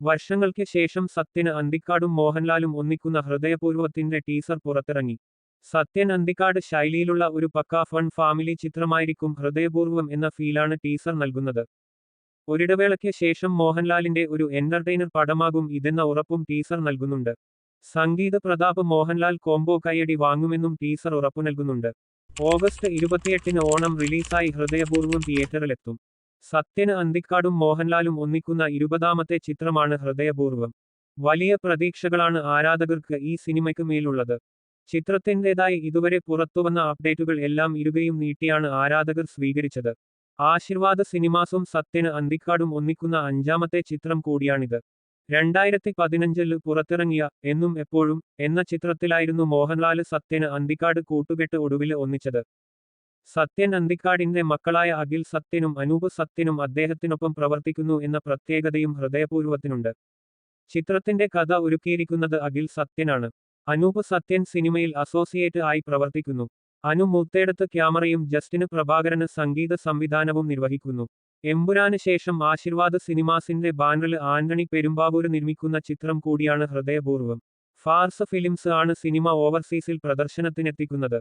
വർഷങ്ങൾക്ക് ശേഷം സത്യന് അന്തിക്കാടും മോഹൻലാലും ഒന്നിക്കുന്ന ഹൃദയപൂർവത്തിന്റെ ടീസർ പുറത്തിറങ്ങി. സത്യൻ അന്തിക്കാട് ശൈലിയിലുള്ള ഒരു പക്കാ ഫൺ ഫാമിലി ചിത്രമായിരിക്കും ഹൃദയപൂർവം എന്ന ഫീലാണ് ടീസർ നൽകുന്നത്. ഒരിടവേളയ്ക്ക് ശേഷം മോഹൻലാലിന്റെ ഒരു എന്റർടൈനർ പടമാകും ഇതെന്ന ഉറപ്പും ടീസർ നൽകുന്നുണ്ട്. സംഗീത പ്രതാപ് മോഹൻലാൽ കോംബോ കൈയടി വാങ്ങുമെന്നും ടീസർ ഉറപ്പു നൽകുന്നുണ്ട്. ഓഗസ്റ്റ് ഇരുപത്തിയെട്ടിന് ഓണം റിലീസായി ഹൃദയപൂർവം തിയേറ്ററിലെത്തും. സത്യന് അന്തിക്കാടും മോഹൻലാലും ഒന്നിക്കുന്ന ഇരുപതാമത്തെ ചിത്രമാണ് ഹൃദയപൂർവം. വലിയ പ്രതീക്ഷകളാണ് ആരാധകർക്ക് ഈ സിനിമയ്ക്ക് മേലുള്ളത്. ചിത്രത്തിന്റെതായി ഇതുവരെ പുറത്തുവന്ന അപ്ഡേറ്റുകൾ എല്ലാം ഇരുകയും നീട്ടിയാണ് ആരാധകർ സ്വീകരിച്ചത്. ആശീർവാദ സിനിമാസും സത്യന് അന്തിക്കാടും ഒന്നിക്കുന്ന അഞ്ചാമത്തെ ചിത്രം കൂടിയാണിത്. രണ്ടായിരത്തി പതിനഞ്ചിൽ പുറത്തിറങ്ങിയ എന്നും എപ്പോഴും എന്ന ചിത്രത്തിലായിരുന്നു മോഹൻലാൽ സത്യന് അന്തിക്കാട് കൂട്ടുകെട്ട് ഒടുവിൽ ഒന്നിച്ചത്. സത്യൻ അന്തിക്കാടിന്റെ മക്കളായ അഖിൽ സത്യനും അനൂപ് സത്യനും അദ്ദേഹത്തിനൊപ്പം പ്രവർത്തിക്കുന്നു എന്ന പ്രത്യേകതയും ഹൃദയപൂർവത്തിനുണ്ട്. ചിത്രത്തിന്റെ കഥ ഒരുക്കിയിരിക്കുന്നത് അഖിൽ സത്യനാണ്. അനൂപ് സത്യൻ സിനിമയിൽ അസോസിയേറ്റ് ആയി പ്രവർത്തിക്കുന്നു. അനു മൂത്തേടത്ത് ക്യാമറയും ജസ്റ്റിന് പ്രഭാകരന് സംഗീത സംവിധാനവും നിർവഹിക്കുന്നു. എമ്പുരാന് ശേഷം ആശീർവാദ സിനിമാസിന്റെ ബാനറിൽ ആന്റണി പെരുമ്പാവൂര് നിർമ്മിക്കുന്ന ചിത്രം കൂടിയാണ് ഹൃദയപൂർവം. ഫാർസ് ഫിലിംസ് ആണ് സിനിമ ഓവർസീസിൽ പ്രദർശനത്തിനെത്തിക്കുന്നത്.